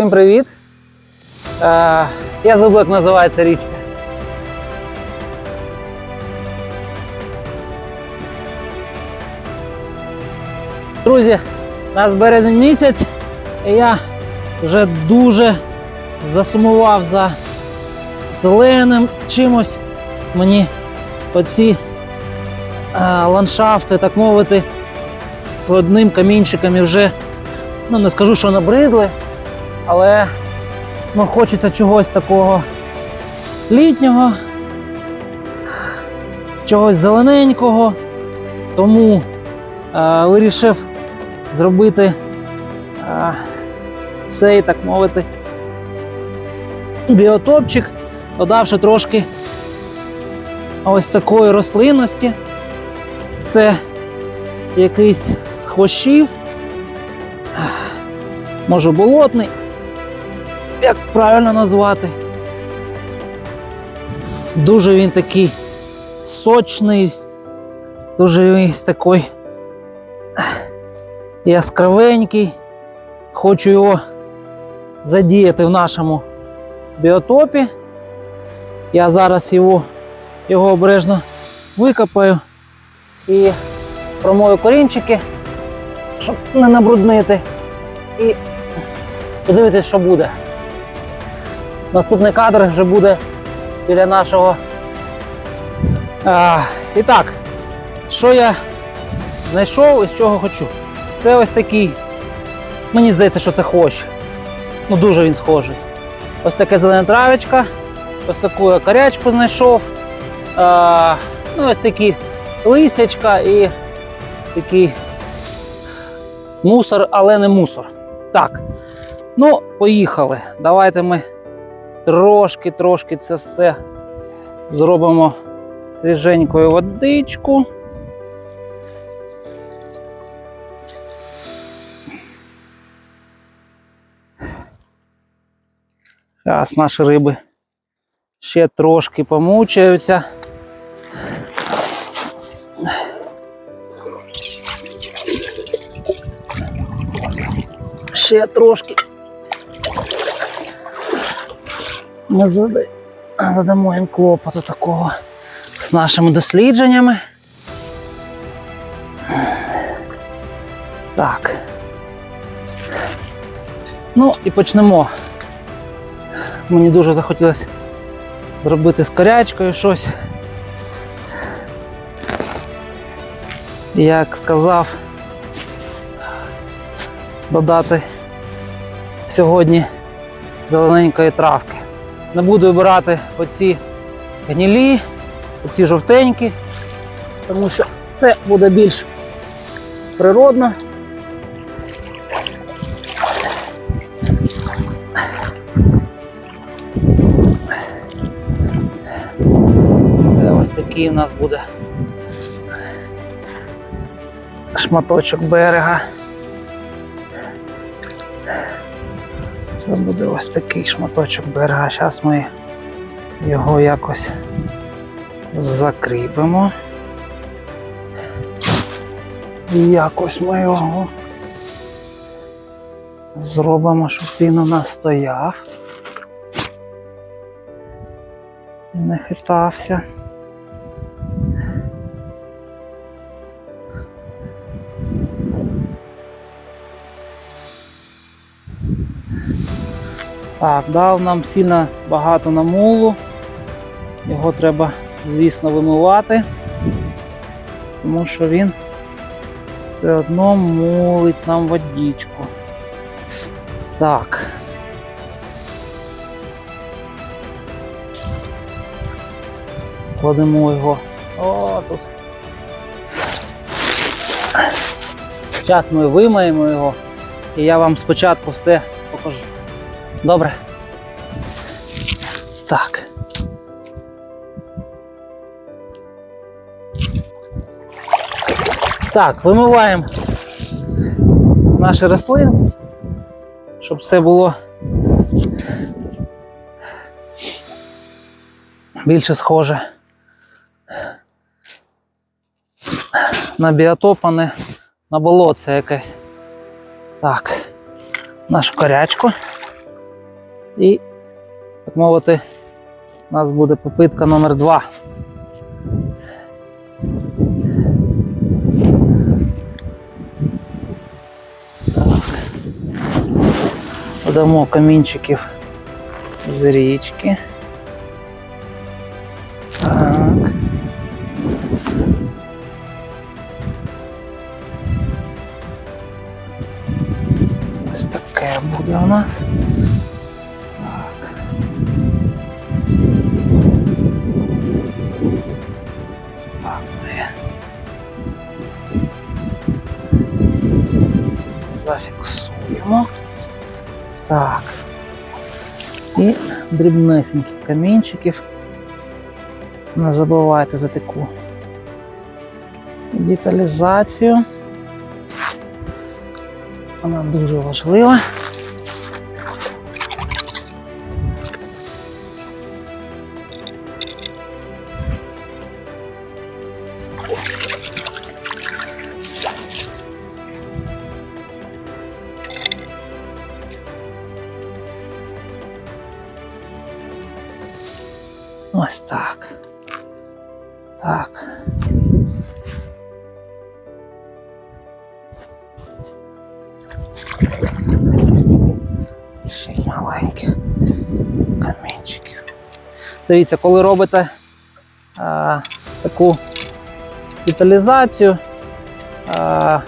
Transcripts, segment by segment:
Всім привіт! Е, я забув, як називається річка. Друзі, нас березень місяць, і я вже дуже засумував за зеленим чимось. Мені оці е, ландшафти, так мовити, з одним камінчиком і вже, ну не скажу, що набридли, але ну, хочеться чогось такого літнього, чогось зелененького. Тому е, вирішив зробити е, цей, так мовити, біотопчик, додавши трошки ось такої рослинності. Це якийсь з хвощів, може болотний, як правильно назвати. Дуже він такий сочний, дуже він такий яскравенький. Хочу його задіяти в нашому біотопі. Я зараз його, його обережно викопаю і промою корінчики, щоб не набруднити. І подивитись, що буде. Наступний кадр вже буде біля нашого. А, і так, що я знайшов і з чого хочу. Це ось такий. Мені здається, що це хвощ. Ну дуже він схожий. Ось таке зелена травичка, ось таку я корячку знайшов. А, ну, ось такі листячка і такий мусор, але не мусор. Так. Ну, поїхали. Давайте ми трошки-трошки це все зробимо свіженькою водичку. Зараз наші риби ще трошки помучаються. Ще трошки. Ми задамо їм клопоту такого з нашими дослідженнями. Так. Ну і почнемо. Мені дуже захотілося зробити з корячкою щось. Як сказав, додати сьогодні зелененької травки. Не буду вибирати оці гнілі, оці жовтенькі, тому що це буде більш природно. Це ось такий у нас буде шматочок берега. Це буде ось такий шматочок берега. Зараз ми його якось закріпимо. І якось ми його зробимо, щоб він у нас стояв. Не хитався. Так, дав нам сильно багато намулу. Його треба, звісно, вимивати, тому що він все одно мулить нам водичку. Так. Кладемо його. О, тут. Зараз ми вимаємо його, і я вам спочатку все покажу. Добре. Так. Так, вимиваємо наші рослини, щоб все було більше схоже на біотоп, а не на болотце якесь. Так. нашу корячку. І, так мовити, у нас буде попитка номер два. Додамо камінчиків з річки. Так. Ось таке буде у нас. Зафіксуємо. Так. І дрібнесеньких камінчиків. Не забувайте за таку деталізацію. Вона дуже важлива. Ось так. Так. Ще й маленьких камінчиків. Дивіться, коли робите а, таку деталізацію, а,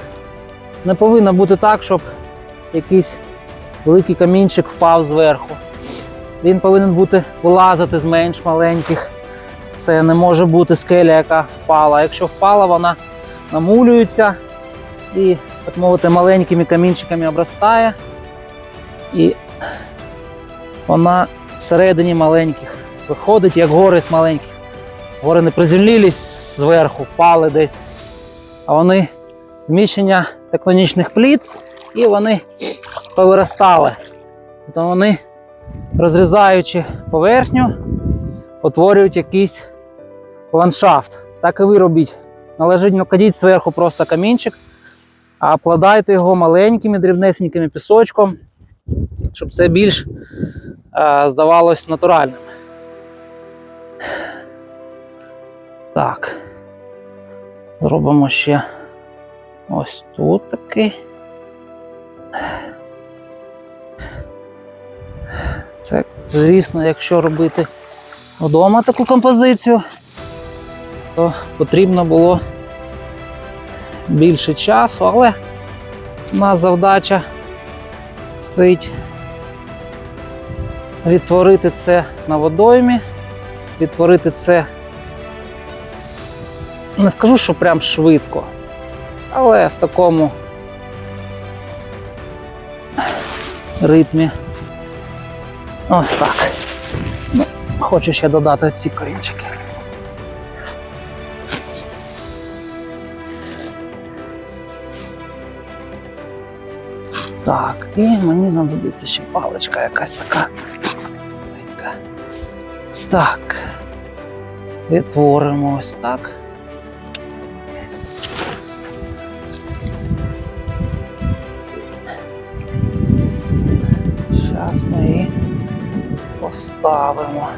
не повинно бути так, щоб якийсь великий камінчик впав зверху. Він повинен бути вилазити з менш маленьких. Це не може бути скеля, яка впала. Якщо впала, вона намулюється і, так мовити, маленькими камінчиками обростає. І вона всередині маленьких виходить, як гори з маленьких. Гори не приземлились зверху, впали десь. А вони зміщення тектонічних плит і вони повиростали. Тобто вони, розрізаючи поверхню, утворюють якийсь ландшафт. Так і ви робіть. Належить не кладіть зверху просто камінчик, а обкладайте його маленькими дрібнесенькими пісочком, щоб це більш е, здавалось натуральним. Так. Зробимо ще ось тут такий. Це, звісно, якщо робити вдома таку композицію, то потрібно було більше часу, але у нас завдача стоїть відтворити це на водоймі, відтворити це, не скажу, що прям швидко, але в такому ритмі. Ось так. Ну, хочу ще додати ці корінчики. Так, і мені знадобиться ще паличка якась така. Так. Відтворимо ось так. Поставимо.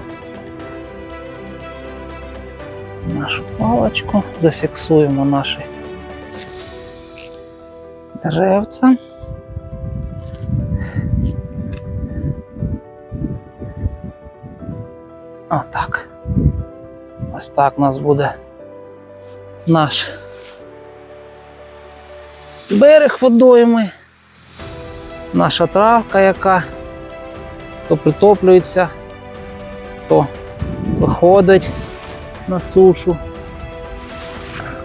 Нашу паличку, зафіксуємо наші деревця. Отак. Ось так у нас буде наш берег водойми, наша травка, яка то притоплюється, то виходить на сушу.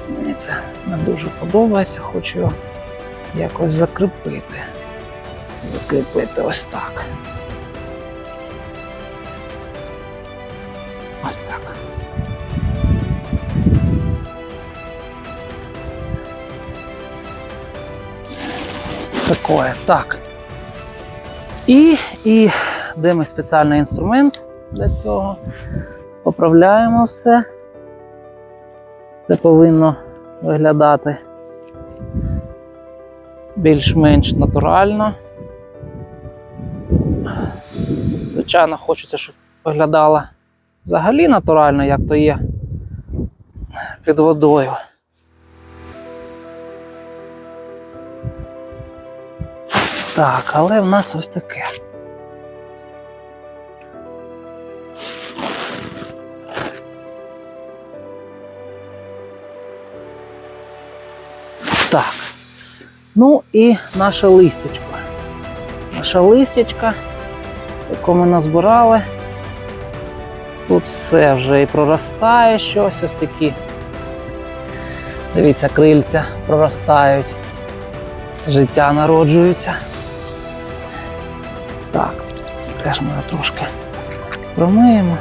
Мені це не дуже подобається, хочу якось закріпити. Закріпити ось так. Ось так. Такое. Так. І, і де спеціальний інструмент для цього. Поправляємо все. Це повинно виглядати більш-менш натурально. Звичайно, хочеться, щоб виглядала взагалі натурально, як то є під водою. Так, але в нас ось таке. Ну і наше листячко. Наша листячка, яку ми назбирали. Тут все вже і проростає щось, ось такі. Дивіться, крильця проростають, життя народжується. Так, теж ми трошки промиємо.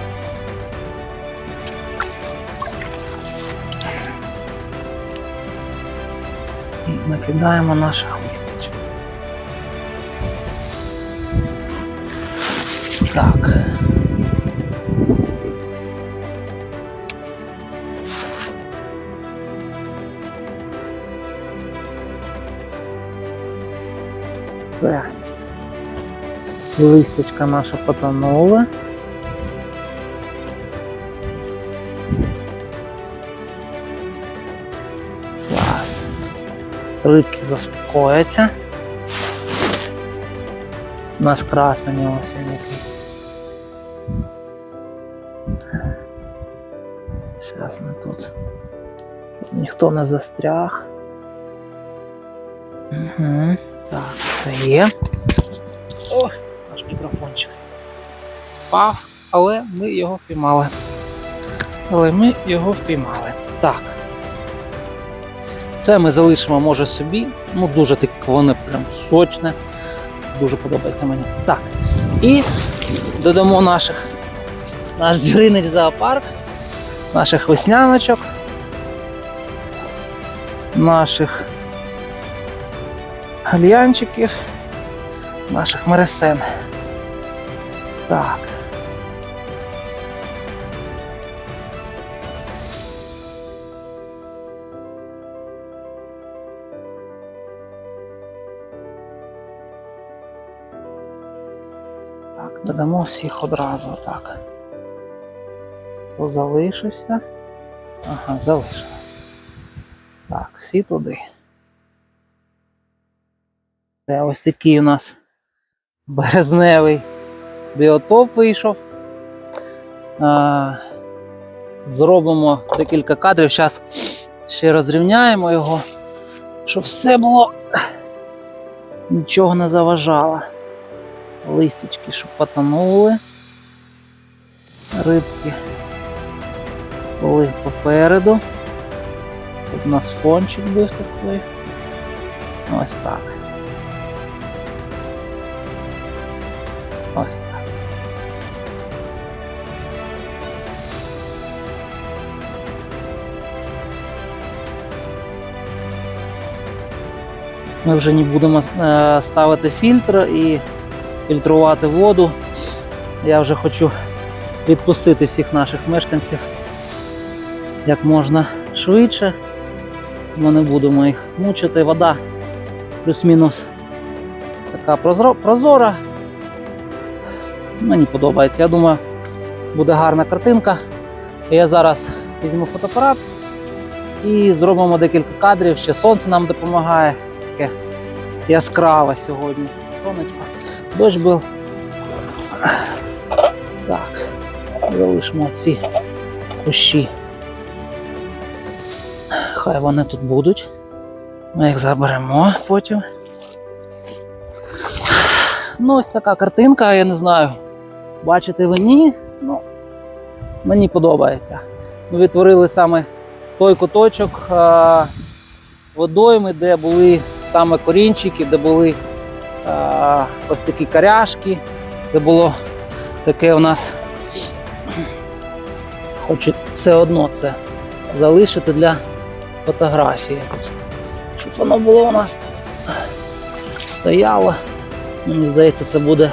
І накидаємо наше листячко. Так. Листочка наша потонула. Рибки заспокояться. Наш красень ось він який. Зараз ми тут. Ніхто не застряг. Угу. Так, це є. О, наш мікрофончик. Впав, але ми його впіймали. Але ми його впіймали. Так. Це ми залишимо, може, собі. Ну, дуже так воно прям сочне. Дуже подобається мені. Так. І додамо наших наш звіринець зоопарк, наших весняночок, наших гальянчиків, наших мересен. Так. Додамо всіх одразу так. Залишився? Ага, залишився. Так, всі туди. Це ось такий у нас березневий біотоп вийшов. А, зробимо декілька кадрів. Зараз ще розрівняємо його, щоб все було нічого не заважало. Листячки, щоб потонули. Рибки були попереду. Тут у нас фончик був такий. Ось так. Ось так. Ми вже не будемо е, ставити фільтр і фільтрувати воду. Я вже хочу відпустити всіх наших мешканців як можна швидше. Ми не будемо їх мучити. Вода плюс-мінус така прозора. Мені подобається. Я думаю, буде гарна картинка. Я зараз візьму фотоапарат і зробимо декілька кадрів. Ще сонце нам допомагає. Таке яскраве сьогодні. Сонечко. Дощ був. Так, залишимо ці кущі. Хай вони тут будуть. Ми їх заберемо потім. Ну, ось така картинка, я не знаю. Бачите ви ні? Ну, мені подобається. Ми відтворили саме той куточок водойми, де були саме корінчики, де були ось такі коряшки, де було таке у нас. Хочу все одно це залишити для фотографії. Щоб воно було у нас стояло. Мені здається, це буде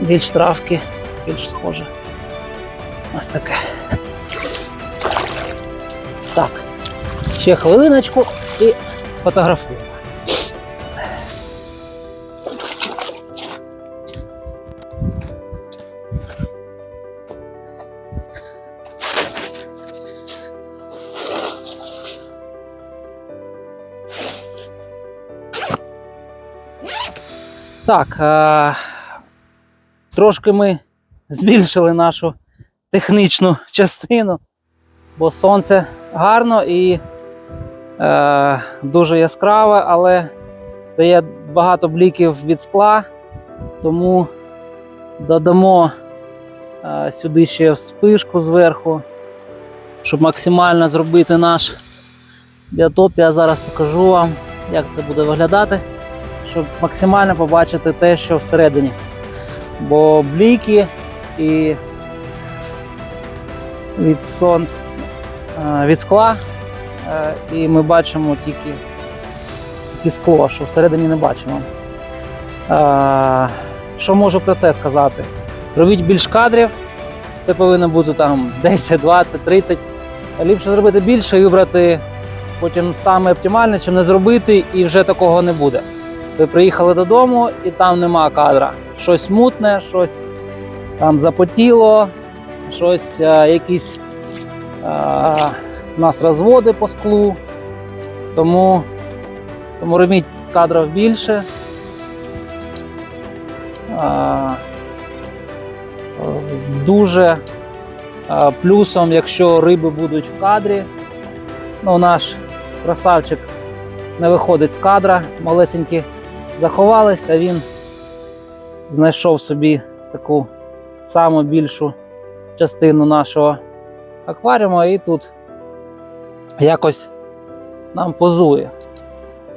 більш травки, більш схоже. Ось таке. Так, ще хвилиночку і фотографуємо. Так, е, трошки ми збільшили нашу технічну частину, бо сонце гарно і е, дуже яскраве, але дає багато бліків від скла, тому додамо е, сюди ще вспишку зверху, щоб максимально зробити наш біотоп. Я зараз покажу вам, як це буде виглядати, щоб максимально побачити те, що всередині. Бо бліки і від сонця, е, від скла, е, і ми бачимо тільки, тільки скло, що всередині не бачимо. Е, Що можу про це сказати? Робіть більш кадрів, це повинно бути там 10, 20, 30. Ліпше зробити більше і вибрати потім саме оптимальне, чим не зробити, і вже такого не буде. Ви приїхали додому і там нема кадра. Щось мутне, щось там запотіло, щось, е, якісь е, у нас розводи по склу. Тому, тому робіть кадрів більше. Е, дуже е, плюсом, якщо риби будуть в кадрі, ну, наш красавчик не виходить з кадра, малесенькі заховались, а він знайшов собі таку саму більшу частину нашого акваріуму і тут якось нам позує.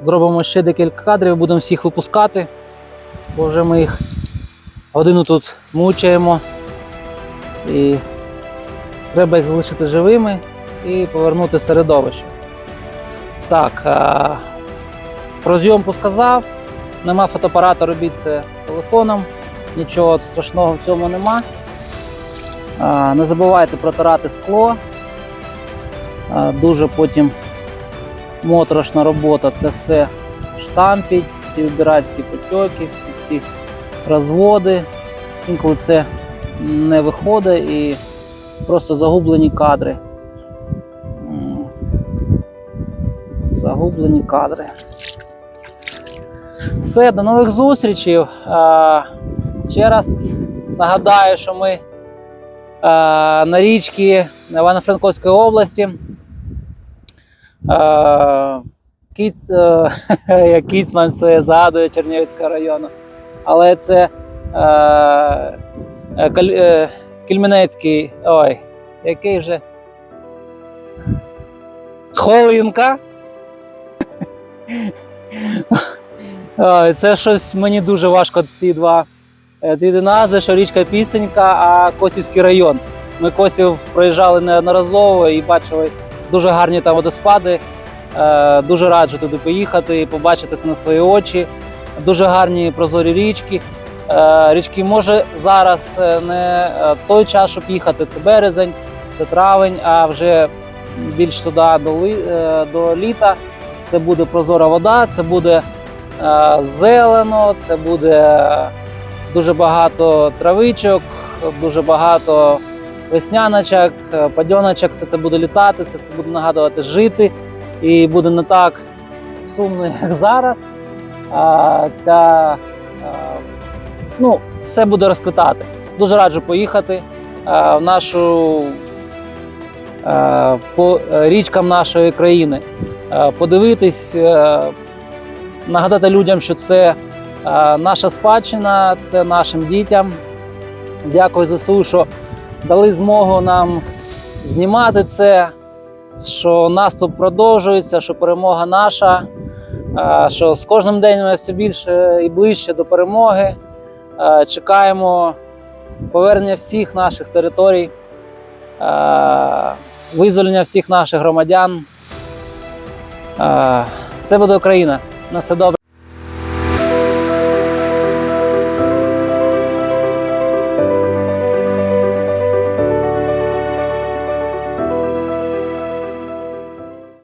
Зробимо ще декілька кадрів, будемо всіх випускати, бо вже ми їх годину тут мучаємо. І треба їх залишити живими і повернути середовище. Так, про зйомку сказав. Нема фотоапарата, робіть це телефоном. Нічого страшного в цьому нема. Не забувайте протирати скло. Дуже потім моторошна робота це все штампіть, всі вбирати всі потьоки, всі ці розводи. Інколи це не виходить і просто загублені кадри. Загублені кадри. Все, до нових зустрічей. Е, Ще раз нагадаю, що ми е, на річці Івано-Франковської області. Е, Кіц, Кіцман це згадує Чернівецького району. Але це Кільменецький. Ой, який вже. Холинка. Ой, це щось мені дуже важко ці два. Е, що річка Пістенька, а Косівський район. Ми Косів проїжджали неодноразово і бачили дуже гарні там водоспади. Е, Дуже раджу туди поїхати і побачити це на свої очі. Дуже гарні прозорі річки. Е, Річки може зараз е, не е, той час, щоб їхати. Це березень, це травень, а вже більш туди до, е, літа. Це буде прозора вода, це буде е, зелено, це буде дуже багато травичок, дуже багато весняночок, е, падьоночок, все це буде літати, все це буде нагадувати жити. І буде не так сумно, як зараз. А, ця, е, ну, все буде розквітати. Дуже раджу поїхати е, в нашу е, по е, річкам нашої країни, е, подивитись, е, нагадати людям, що це е, наша спадщина, це нашим дітям. Дякую ЗСУ, що дали змогу нам знімати це, що наступ продовжується, що перемога наша, е, що з кожним днем ми все більше і ближче до перемоги. Е, Чекаємо повернення всіх наших територій, визволення всіх наших громадян. Все буде Україна. На все добре.